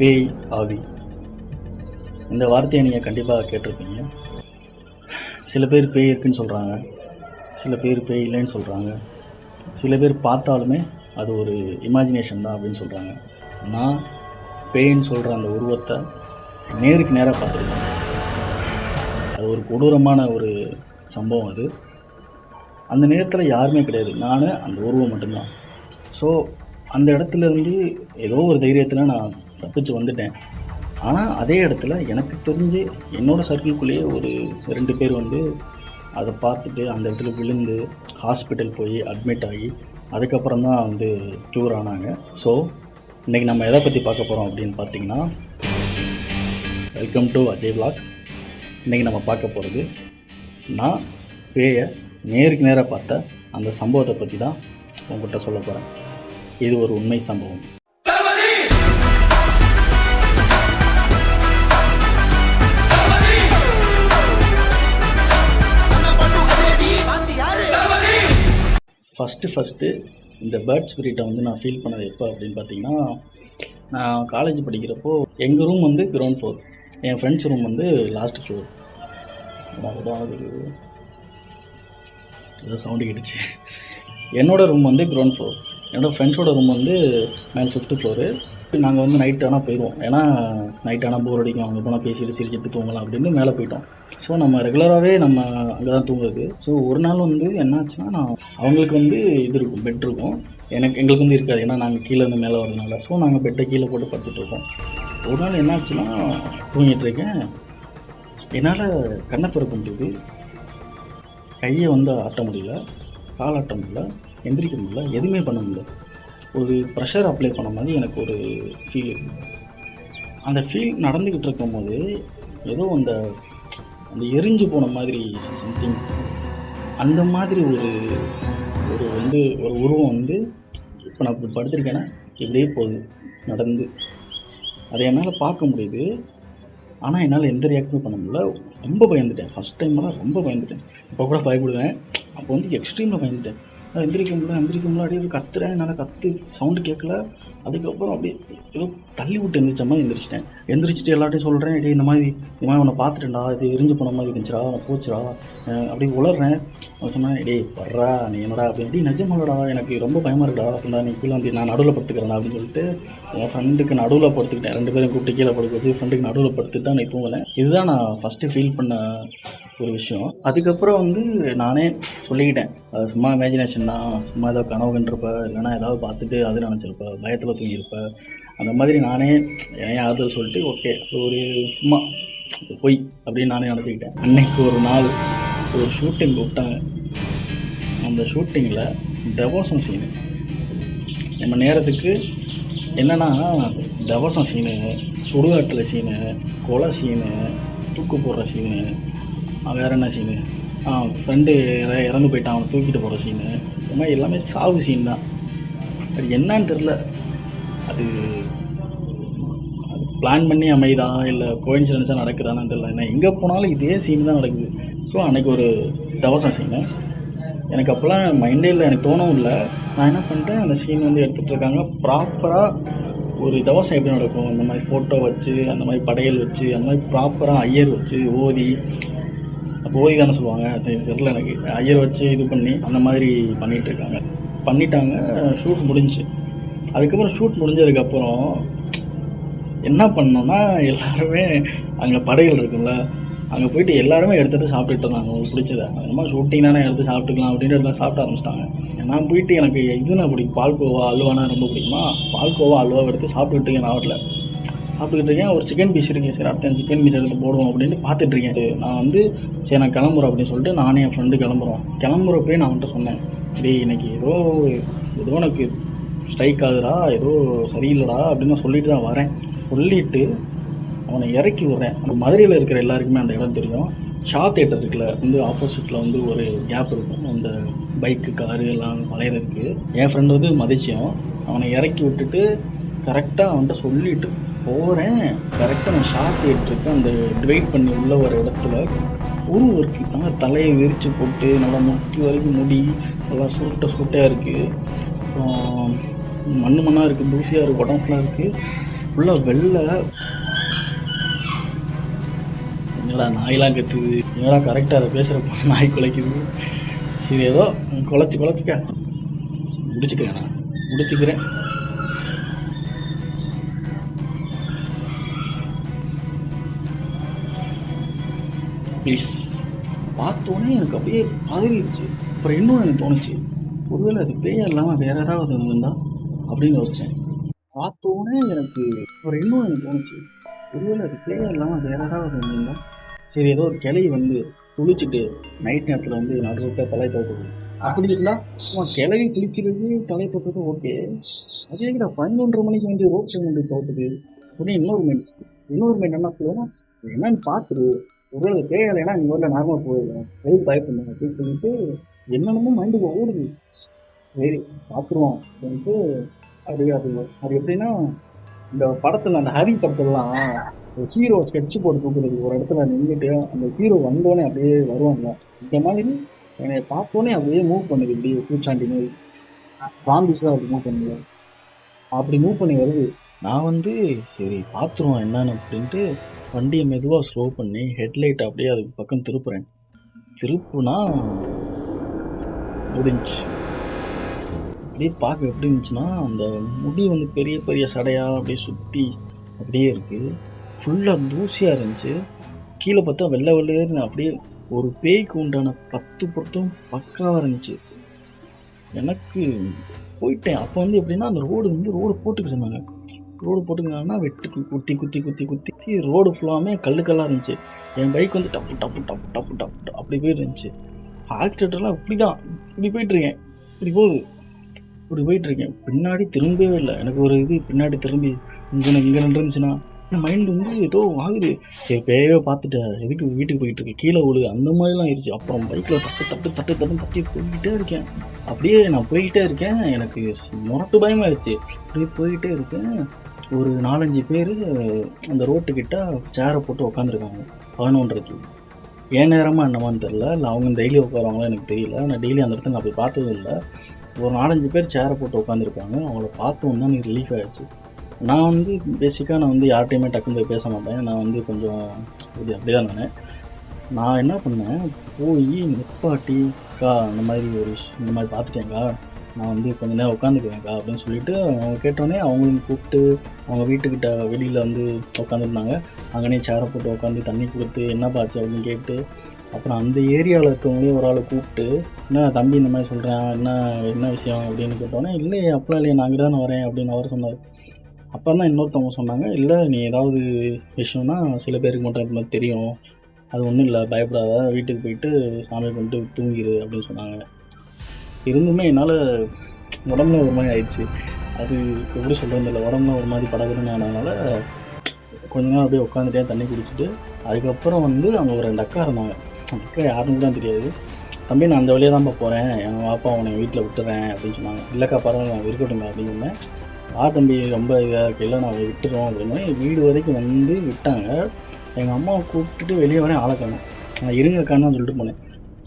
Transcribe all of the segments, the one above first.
பேய் ஆவி. இந்த வார்த்தையை நீங்கள் கண்டிப்பாக கேட்டிருப்பீங்க. சில பேர் பேய் இருக்குன்னு சொல்கிறாங்க சில பேர் பேய் இல்லைன்னு சொல்கிறாங்க சில பேர் பார்த்தாலுமே அது ஒரு இமேஜினேஷன் தான் அப்படின்னு சொல்கிறாங்க நான் பேயின்னு சொல்கிற அந்த உருவத்தை நேருக்கு நேராக பார்த்துருக்கேன். அது ஒரு கொடூரமான ஒரு சம்பவம் அது. அந்த நேரத்தில் யாருமே கிடையாது. நான் அந்த உருவம் மட்டும்தான். ஸோ அந்த இடத்துல இருந்து ஏதோ ஒரு தைரியத்தில் நான் தப்பிச்சு வந்துட்டேன். ஆனால் அதே இடத்துல எனக்கு தெரிஞ்சு என்னோடய சர்க்கிள்குள்ளேயே ஒரு ரெண்டு பேர் வந்து அதை பார்த்துட்டு அந்த இடத்துல விழுந்து ஹாஸ்பிட்டல் போய் அட்மிட் ஆகி அதுக்கப்புறம் தான் வந்து க்யூர் ஆனாங்க. ஸோ இன்றைக்கி நம்ம எதை பற்றி பார்க்க போகிறோம் அப்படின்னு பார்த்தீங்கன்னா வெல்கம் டு அஜய் பிளாக்ஸ் இன்றைக்கி நம்ம பார்க்க போகிறது நான் பேயை நேருக்கு நேராக பார்த்த அந்த சம்பவத்தை பற்றி தான் உங்கள்கிட்ட சொல்ல போகிறேன் இது ஒரு உண்மை சம்பவம். ஃபஸ்ட்டு ஃபஸ்ட்டு இந்த பேர்ட் ஸ்பிரிட்டை வந்து நான் ஃபீல் பண்ணது எப்போ அப்படின்னு பார்த்தீங்கன்னா நான் காலேஜ் படிக்கிறப்போ எங்கள் ரூம் வந்து கிரவுண்ட் ஃப்ளோர் என் ஃப்ரெண்ட்ஸ் ரூம் வந்து லாஸ்ட் ஃப்ளோர் அதாவது ஏதோ சவுண்டு கிடச்சி என்னோடய ரூம் வந்து கிரவுண்ட் ஃப்ளோர் என்னோடய ஃப்ரெண்ட்ஸோட ரூம் வந்து மேலே ஃபிஃப்த்து ஃப்ளோரு நாங்கள் வந்து நைட் ஆனால் போயிடுவோம் ஏன்னா நைட் ஆனால் போர் அடிக்கும். அங்கே போனால் பேசிட்டு சிரிச்சிட்டு தூங்கலாம் அப்படின்னு மேலே போயிட்டோம். ஸோ நம்ம ரெகுலராகவே நம்ம அங்கே தான் தூங்குறது. ஸோ ஒரு நாள் வந்து என்னாச்சுன்னா நான் அவங்களுக்கு வந்து இது இருக்கும் பெட் இருக்கும். எனக்கு எங்களுக்கு வந்து இருக்காது. ஏன்னா நாங்கள் கீழே இருந்து மேலே வரதுனால ஸோ நாங்கள் பெட்டை கீழே போட்டு படுத்துட்ருக்கோம் ஒரு நாள் என்னாச்சுன்னா தூங்கிட்டு இருக்கேன். என்னால் கண்ணை திறக்க முடியுது. கையை வந்து ஆட்ட முடியல. கால் ஆட்ட முடியல. எந்திரிக்க முடியல எதுவுமே பண்ண முடியல. ஒரு ப்ரெஷர் அப்ளை பண்ண மாதிரி எனக்கு ஒரு ஃபீல் அந்த ஃபீல் நடந்துக்கிட்டு இருக்கும்போது ஏதோ அந்த அந்த எரிஞ்சு போன மாதிரி சம்திங் அந்த மாதிரி ஒரு ஒரு வந்து ஒரு உருவம் வந்து இப்போ நான் இப்படி படுத்திருக்கேன்னா இப்படியே போகுது நடந்து. அதை என்னால் பார்க்க முடியுது. ஆனால் என்னால் எந்த ரியாக்ஷனும் பண்ண முடியல. ரொம்ப பயந்துட்டேன். ஃபஸ்ட் டைம்லாம் ரொம்ப பயந்துட்டேன். இப்போ கூட பயப்படுவேன். அப்போ வந்து எக்ஸ்ட்ரீமில் பயந்துட்டேன். நான் எந்திரிக்க முடியல எந்திரிக்க முடியல அப்படியே கத்துறேன் என்னால் கத்து சவுண்டு கேட்கல அதுக்கப்புறம் அப்படியே ஏதோ தள்ளி விட்டு எந்திரிச்ச மாதிரி எந்திரிச்சிட்டேன். எந்திரிச்சிட்டு எல்லாட்டையும் சொல்கிறேன் டேய் இந்த மாதிரி இந்த மாதிரி உன்னை பார்த்துட்டேன்டா இது எரிஞ்சு போன மாதிரி இருந்துச்சுடா போச்சுடா. அப்படியே உளறேன். அவன் சொன்னேன் டேய் வர்றா நீ என்னடா அப்படின்னு டேய் நிஜமாடா எனக்கு ரொம்ப பயமாக இருக்குடா அப்படின்னா நீ கீழே வந்து நான் நடுவில் படுத்துக்கிறேன் அப்படின்னு சொல்லிட்டு என் ஃப்ரெண்டுக்கு நடுவில் படுத்துக்கிட்டேன். ரெண்டு பேரும் கூப்பிட்டு கீழே படுக்க வச்சு ஃப்ரெண்டுக்கு நடுவில் படுத்துட்டு தான் நீ தூங்கலை இதுதான் நான் ஃபஸ்ட்டு ஃபீல் பண்ண ஒரு விஷயம். அதுக்கப்புறம் வந்து நானே சொல்லிக்கிட்டேன். அது சும்மா இமேஜினேஷன் தான். சும்மா ஏதோ கனவு கண்டிருப்ப இல்லைன்னா ஏதாவது பார்த்துட்டு அது நினச்சிருப்ப பயத்தில் தூங்கியிருப்ப. அந்த மாதிரி நானே என் ஆறுதல் சொல்லிட்டு ஓகே ஒரு சும்மா பொய் அப்படின்னு நானே நினச்சிக்கிட்டேன். அன்னைக்கு ஒரு நாள் ஒரு ஷூட்டிங் விட்டாங்க அந்த ஷூட்டிங்கில் டெவோசம் சீனு நம்ம நேரத்துக்கு என்னென்னா டெவசம் சீனு சுடுகாட்டில் சீனு கொலை சீனு தூக்கு போடுற சீனு வேறு என்ன சீனு. ஆ ஃப்ரெண்டு இறந்து போயிட்டான். அவனை தூக்கிட்டு போகிற சீனு. இந்த மாதிரி எல்லாமே சாவு சீன் தான். அது என்னன்னு தெரில அது பிளான் பண்ணி அமைதா இல்லை கோயின்சிடன்ஸாக நடக்குதான்னு தெரில ஏன்னா எங்கே போனாலும் இதே சீன் தான் நடக்குது. ஸோ அன்றைக்கி ஒரு தவசம் சீனு. எனக்கு அப்போல்லாம் மைண்டே இல்லை. எனக்கு தோணவும் இல்லை. நான் என்ன பண்ணிட்டேன்? அந்த சீன் வந்து எடுத்துகிட்டு இருக்காங்க ப்ராப்பராக ஒரு தவசம் எப்படி நடக்கும்? இந்த மாதிரி ஃபோட்டோ வச்சு அந்த மாதிரி படையல் வச்சு அந்த மாதிரி ப்ராப்பராக ஐயர் வச்சு ஓதி அப்போ ஓதி தானே சொல்லுவாங்க. அது தெரில எனக்கு. ஐயர் வச்சு இது பண்ணி அந்த மாதிரி பண்ணிகிட்டு இருக்காங்க பண்ணிட்டாங்க. ஷூட் முடிஞ்சு அதுக்கப்புறம் ஷூட் முடிஞ்சதுக்கப்புறம் என்ன பண்ணோம்னா எல்லாருமே அங்கே படைகள் இருக்கும்ல. அங்கே போயிட்டு எல்லாருமே எடுத்துகிட்டு சாப்பிட்டுட்டு இருந்தாங்க. அவங்களுக்கு பிடிச்சத. அந்த ஷூட்டிங் தானே எடுத்து சாப்பிட்டுக்கலாம் அப்படின்ட்டு எல்லாம் சாப்பிட ஆரம்பிச்சிட்டாங்க. நான் போயிட்டு எனக்கு இதுனா பிடிக்கும்? பால்கோவா அல்வானா ரொம்ப பிடிக்குமா? பால்கோவா அல்வா எடுத்து சாப்பிட்டுட்டு என் நான் சாப்பிட்டுக்கிட்டு இருக்கேன் ஒரு சிக்கன் பீஸ் இருக்கேன் சரி. அடுத்த சிக்கன் பீஸ் எடுத்து போடுவோம் அப்படின்னு பார்த்துட்டு இருக்கேன் நான் வந்து சரி நான் கிளம்புறேன் அப்படின்னு சொல்லிட்டு நானே என் ஃப்ரெண்டு கிளம்புறோம். கிளம்புறப்பே நான் அவன்கிட்ட சொன்னேன். சரி இன்னைக்கு ஏதோ ஏதோ எனக்கு ஸ்ட்ரைக் ஆகுதுடா ஏதோ சரியில்லைடா அப்படின்னு சொல்லிட்டு தான் வரேன். சொல்லிட்டு அவனை இறக்கி விட்றேன். அந்த மதுரையில் இருக்கிற எல்லாருக்குமே அந்த இடம் தெரியும். ஷா தேட்டர் இருக்குல்ல வந்து ஆப்போசிட்டில் வந்து ஒரு கேப் இருக்கும். அந்த பைக்கு காரு எல்லாம் வளையிறதுக்கு. என் ஃப்ரெண்டு வந்து மதிச்சியம். அவனை இறக்கி விட்டுட்டு கரெக்டாக அவன்கிட்ட சொல்லிட்டு போகிறேன் கரெக்டாக நான் ஷார்ட் ஏற்றிருக்கேன் அந்த டிவைட் பண்ணி உள்ள ஒரு இடத்துல ஒரு இருக்கு நல்லா தலையை விரித்து போட்டு நல்லா முட்டி வரைக்கும் முடி நல்லா சுருட்ட சுருட்டையாக இருக்குது அப்புறம் மண்ணு மண்ணாக இருக்குது தூசியாக இருக்குது உடம்புலாம் இருக்குது ஃபுல்லாக வெள்ளை. என்னடா நாயெலாம் கத்துது? என்னடா கரெக்டாக அதை பேசுகிறப்ப நாய் குலைக்குது? சரி ஏதோ குலைச்சி குலைச்சிக்க. முடிச்சுக்கிறேன் நான். முடிச்சுக்கிறேன். ப்ளீஸ் பார்த்தோன்னே எனக்கு அப்படியே பதறிடுச்சு. அப்புறம் இன்னும் எனக்கு தோணுச்சு. ஒருவேளை அது பேயா இல்லாமல் வேற ஏதாவது இருந்திருந்தா அப்படின்னு யோசித்தேன் பார்த்தோன்னே எனக்கு அப்புறம் இன்னும் எனக்கு தோணுச்சு. ஒருவேளை அது பேயா இல்லாமல் வேற ஏதாவது இருந்திருந்தா சரி ஏதோ ஒரு கிளை வந்து குளிச்சுட்டு நைட் நேரத்தில் வந்து நடுவுக்க தலை தோக்குது அப்படி இருந்தால் சும்மா கிளவி குளிக்கிறது தலை தோக்குறது ஓகே அதே கிட்ட பதினொன்று மணிக்கு வந்து ரோட் சைடு வந்து தோக்குது அப்படின்னு இன்னொரு மைண்ட் இன்னொரு மைண்ட் என்ன சொல்லுவேன்னா என்னன்னு பார்த்துரு ஒருவேளை தேவையில்லைன்னா நீங்கள் ஊரில் நார்மலாக போயிடுவேன் எதுக்கு பயப்படுங்க அப்படின்னு சொல்லிட்டு என்னென்னமோ மைண்டுக்கு ஓடுது. சரி பார்த்துருவோம் அப்படின்ட்டு அது அது அது எப்படின்னா இந்த படத்தில் அந்த ஹரி படத்துலலாம் ஹீரோ ஸ்கெட்ச் போட்டு தூக்குறது. ஒரு இடத்துல நின்றுட்டு அந்த ஹீரோ வந்தோடனே அப்படியே வருவாங்க. இந்த மாதிரி என்னை பார்த்தோன்னே அப்படியே மூவ் பண்ணுது இப்படி பூச்சாண்டி மாதிரி. பாம்பிஸ் தான் அப்படி மூவ் பண்ணுது. அப்படி மூவ் பண்ணி வருது. நான் வந்து சரி பார்த்துருவோம் என்னன்னு அப்படின்ட்டு வண்டியை மெதுவாக ஸ்லோ பண்ணி ஹெட்லைட் அப்படியே அதுக்கு பக்கம் திருப்புறேன். திருப்புனா முடிஞ்சு. அப்படியே பார்க்க எப்படி இருந்துச்சுன்னா அந்த முடி வந்து பெரிய பெரிய சடையாக அப்படியே சுற்றி அப்படியே இருக்குது ஃபுல்லாக தூசியாக இருந்துச்சு. கீழே பார்த்தா வெள்ளை வெள்ளையர்னு அப்படியே ஒரு பேய்க்கு உண்டான பத்து பொருத்தம் பக்காவாக இருந்துச்சு. எனக்கு போயிட்டேன். அப்போ வந்து எப்படின்னா அந்த ரோடு வந்து ரோடு போட்டுக்கிட்டு இருந்தாங்க ரோடு போட்டுருந்தாங்கன்னா வெட்டு குத்தி குத்தி குத்தி குத்தி ரோடு ஃபுல்லாமே கல்லு கல்லாக இருந்துச்சு. என் பைக் வந்து டப்பு டப்பு டப்பு டப்பு டப்பு அப்படி போயிட்டு இருந்துச்சு ஆக்சிடென்ட்லாம் இப்படி தான் இப்படி போயிட்டுருக்கேன். இப்படி போகுது. இப்படி போயிட்டுருக்கேன். பின்னாடி திரும்பவே இல்லை. எனக்கு ஒரு இது பின்னாடி திரும்பி இங்கே இங்கே இருந்துச்சுன்னா என் மைண்ட் வந்து ஏதோ ஆகுது. சரி பேயவே பார்த்துட்டேன். எதுக்கு வீட்டுக்கு போயிட்டு இருக்கேன் கீழே விழுது. அந்த மாதிரிலாம் ஆயிடுச்சு அப்புறம் பைக்கில் தட்டு தட்டு தட்டு தட்டு தட்டி போய்கிட்டே இருக்கேன். அப்படியே நான் போய்கிட்டே இருக்கேன். எனக்கு முரட்டு பயமாயிடுச்சு அப்படியே போய்கிட்டே இருக்கேன். ஒரு நாலஞ்சு பேர் அந்த ரோட்டுக்கிட்ட சேரை போட்டு உட்காந்துருக்காங்க பதினொன்றரைக்கு ஏன் நேரமாக என்னமான்னு தெரில இல்லை அவங்க டெய்லி உட்காருவாங்களோ எனக்கு தெரியல. நான் டெய்லி அந்த இடத்துல நான் போய் பார்த்ததும் இல்லை. ஒரு நாலஞ்சு பேர் சேரை போட்டு உட்காந்துருப்பாங்க அவங்கள பார்த்தோன்னா எனக்கு ரிலீஃப் ஆகிடுச்சு நான் வந்து பேசிக்காக நான் வந்து யார்கிட்டையுமே டக்குன்னு போய் பேச மாட்டேன். நான் வந்து கொஞ்சம் இது அப்படி தான் நான் நான் என்ன பண்ணேன் போய் நிப்பாட்டிக்கா அந்த மாதிரி ஒரு இந்த மாதிரி பார்த்துட்டேங்க்கா நான் வந்து கொஞ்ச நேரம் உட்காந்துக்குவேன்க்கா அப்படின்னு சொல்லிட்டு அவங்க கேட்டோடனே அவங்களும் கூப்பிட்டு அவங்க வீட்டுக்கிட்ட வெளியில் வந்து உட்காந்துருந்தாங்க அங்கனே சேரை போட்டு உட்காந்து தண்ணி கொடுத்து என்ன பாச்சு அப்படின்னு கேட்டு அப்புறம் அந்த ஏரியாவில் இருக்கவங்களே ஒரு ஆளை கூப்பிட்டு என்ன தம்பி இந்த மாதிரி சொல்கிறேன் என்ன என்ன விஷயம் அப்படின்னு கேட்டோன்னே இல்லை அப்பலாம் இல்லையே நாங்கள் தான் வரேன் அப்படின்னு அவர் சொன்னார். அப்புறம் தான் இன்னொருத்தவங்க சொன்னாங்க இல்லை நீ ஏதாவது விஷயம்னா சில பேருக்கு மட்டும் இந்த மாதிரி தெரியும். அது ஒன்றும் இல்லை பயப்படாத வீட்டுக்கு போயிட்டு சாமி கும்பிட்டு தூங்கிடு அப்படின்னு சொன்னாங்க. இருந்துமே என்னால் உடம்புல ஒரு மாதிரி ஆயிடுச்சு. அது எப்படி சொல்கிறது இல்லை உடம்புல ஒரு மாதிரி படகுன்னு ஆனதுனால கொஞ்ச நேரம் அப்படியே உட்காந்துட்டே தண்ணி குடிச்சிட்டு அதுக்கப்புறம் வந்து அங்கே ஒரு ரெண்டு அக்கா இருந்தாங்க. அந்த அக்கா யாருன்னு தான் தெரியாது. தம்பி நான் அந்த வழியாக தான்ப்பா போகிறேன் என் பாப்பா உன்னை வீட்டில் விட்டுறேன் அப்படின்னு சொன்னாங்க. இல்லைக்கா பரவாயில்ல நான் இருக்கட்டுங்க அப்படின்னு சொன்னேன். ஆ தம்பி ரொம்ப இதாக இருக்கு. இல்லை நான் விட்டுறோம் அப்படின்னு வீடு வரைக்கும் வந்து விட்டாங்க. எங்கள் அம்மாவை கூப்பிட்டுட்டு வெளியே வரேன் ஆளை நான் இருங்கக்கான்னு சொல்லிட்டு போனேன்.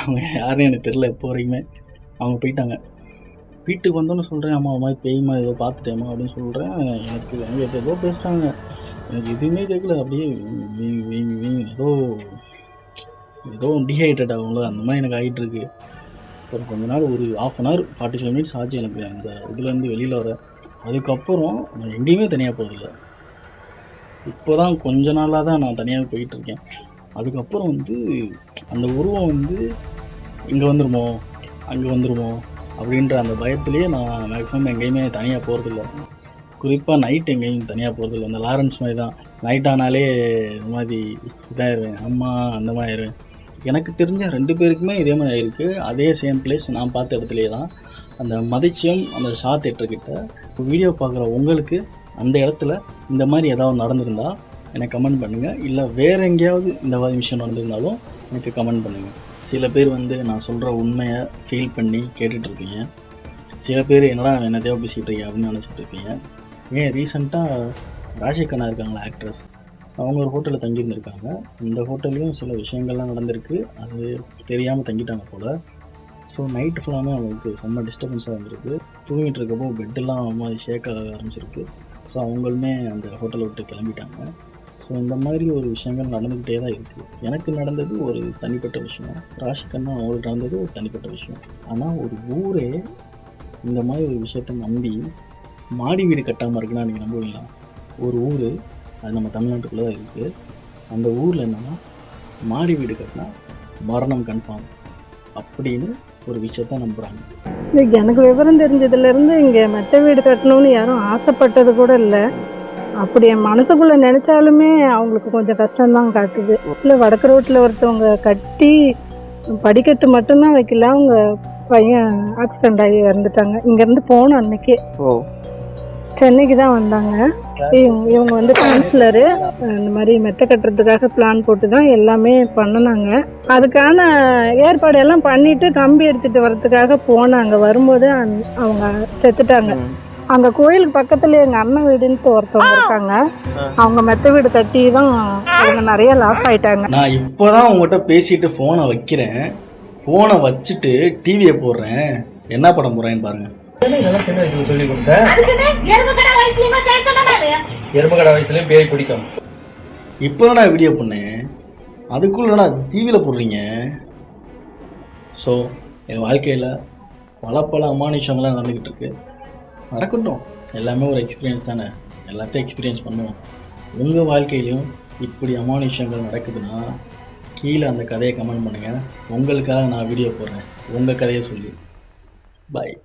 அவங்க யாருன்னு எனக்கு தெரில இப்போ வரைக்குமே. அவங்க போயிட்டாங்க. வீட்டுக்கு வந்தோன்னு சொல்கிறேன் அம்மா மாதிரி பேய்மா ஏதோ பார்த்துட்டேம்மா அப்படின்னு சொல்கிறேன் எனக்கு அவங்க ஏதோ பேசுகிறாங்க எனக்கு எதுவுமே கேட்கல அப்படியே வீ- ஏதோ ஏதோ டீஹைட்ரேட் ஆகும்ல. அந்த மாதிரி எனக்கு ஆகிட்டு இருக்கு ஒரு கொஞ்ச நாள் ஒரு half an hour forty five minutes ஆச்சு எனக்கு அந்த இதுலேருந்து வெளியில் வர. அதுக்கப்புறம் நான் எங்கேயுமே தனியாக போகல. இப்போ தான் கொஞ்ச நாளாக தான் நான் தனியாக போயிட்டுருக்கேன் அதுக்கப்புறம் வந்து அந்த உருவம் வந்து இங்கே வந்துருமோ? அங்கே வந்துடுவோம் அப்படின்ற அந்த பயத்துலேயே நான் மேக்ஸிமம் எங்கேயுமே தனியாக போகிறதில்ல குறிப்பாக நைட் எங்கேயும் தனியாக போகிறதில்ல அந்த லாரன்ஸ் மாதிரி தான். நைட் ஆனாலே இந்த மாதிரி இதாகிடுவேன் அம்மா அந்த மாதிரி ஆயிடுவேன் எனக்கு தெரிஞ்ச ரெண்டு பேருக்குமே இதே மாதிரி ஆயிருக்கு. அதே சேம் பிளேஸ் நான் பார்த்த இடத்துலையே தான். அந்த மதிச்சியம் அந்த ஷா தேட்டர்கிட்ட வீடியோ பார்க்குற உங்களுக்கு அந்த இடத்துல இந்த மாதிரி ஏதாவது நடந்திருந்தா எனக்கு கமெண்ட் பண்ணுங்கள் இல்லை வேறு எங்கேயாவது இந்த மாதிரி விஷயம் நடந்திருந்தாலும் எனக்கு கமெண்ட் பண்ணுங்கள் சில பேர் வந்து நான் சொல்கிற உண்மையை ஃபீல் பண்ணி கேட்டுட்டு இருப்பீங்க சில பேர் என்னடா என்னத்தையோ பேசிகிட்டு இருக்கீங்க அப்படின்னு நினச்சிட்டு இருப்பீங்க. ஏன் ரீசெண்டாக ராஜேகண்ணா இருக்காங்களா ஆக்ட்ரஸ் அவங்க ஒரு ஹோட்டலில் தங்கியிருந்திருக்காங்க. இந்த ஹோட்டல்லையும் சில விஷயங்கள்லாம் நடந்திருக்கு. அது தெரியாமல் தங்கிட்டாங்க போல். ஸோ நைட்டு ஃபுல்லாமே அவங்களுக்கு செம்ம டிஸ்டர்பன்ஸாக இருந்திருக்கு. தூங்கிட்டு இருக்கப்போ பெட்டெல்லாம் மாதிரி ஷேக் ஆக ஆரம்பிச்சிருக்கு. ஸோ அவங்களுமே அந்த ஹோட்டலை விட்டு கிளம்பிட்டாங்க. ஸோ இந்த மாதிரி ஒரு விஷயங்கள் நடந்துக்கிட்டே தான் இருக்குது எனக்கு நடந்தது ஒரு தனிப்பட்ட விஷயம். ராஷிகண்ணா அவங்களுக்கு நடந்தது ஒரு தனிப்பட்ட விஷயம். ஆனால் ஒரு ஊரே இந்த மாதிரி ஒரு விஷயத்த நம்பி மாடி வீடு கட்டாமல் இருக்குன்னா நீங்கள் நம்புவீங்களா? ஒரு ஊர் அது நம்ம தமிழ்நாட்டுக்குள்ளே தான் இருக்குது அந்த ஊரில் என்னென்னா மாடி வீடு கட்டினா மரணம் கன்ஃபார்ம் அப்படின்னு ஒரு விஷயத்த நம்புகிறாங்க எனக்கு விவரம் தெரிஞ்சதுலேருந்து இங்கே மெத்த வீடு கட்டணும்னு யாரும் ஆசைப்பட்டது கூட இல்லை. அப்படி என் மனசுக்குள்ளே நினச்சாலுமே அவங்களுக்கு கொஞ்சம் கஷ்டம்தான் காட்டுது. இல்லை வடக்கு ரோட்டில் ஒருத்தவங்க கட்டி படிக்கட்டு மட்டும்தான் வைக்கல அவங்க பையன் ஆக்சிடென்ட் ஆகி இறந்துட்டாங்க. இங்கேருந்து போனோம் அன்னைக்கே. சென்னைக்கு தான் வந்தாங்க. இவங்க வந்து கவுன்சிலரு இந்த மாதிரி மெத்த கட்டுறதுக்காக பிளான் போட்டு தான் எல்லாமே பண்ணினாங்க. அதுக்கான ஏற்பாடு எல்லாம் பண்ணிட்டு கம்பி எடுத்துட்டு வர்றதுக்காக போனாங்க. வரும்போது அவங்க செத்துட்டாங்க. அங்க கோயிலுக்கு பக்கத்துல எங்க அண்ணன் வீடுன்ட்டு ஒருத்தவங்க இருக்காங்க. அவங்க மெத்த வீடு கட்டி தான் அவங்க நிறைய லாஸ் ஆயிட்டாங்க. நான் இப்போ தான் உங்கள்கிட்ட பேசிட்டு ஃபோனை வைக்கிறேன். ஃபோனை வச்சுட்டு டிவியை போடுறேன். என்ன படம் போடுறேன்னு இதெல்லாம் சின்ன வயசுல சொல்லி கொடுத்தேன் எறும்பு கடை வயசுலயுமா பேய் பிடிக்கும். இப்போ தான் நான் வீடியோ பண்ணேன். அதுக்குள்ள நான் டிவியில் போடுறீங்க. ஸோ என் வாழ்க்கையில் பல பல அமானுஷங்கள்லாம் நடந்துக்கிட்டு இருக்கு. நடக்கட்டும் எல்லாமே ஒரு எக்ஸ்பீரியன்ஸ் தானே? எல்லாத்தையும் எக்ஸ்பீரியன்ஸ் பண்ணுவோம். உங்கள் வாழ்க்கையிலையும் இப்படி அமானுஷங்கள் நடக்குதுன்னா கீழே அந்த கதையை கமெண்ட் பண்ணுங்கள் உங்களுக்காக நான் வீடியோ போடுறேன். உங்கள் கதையை சொல்லி. பாய்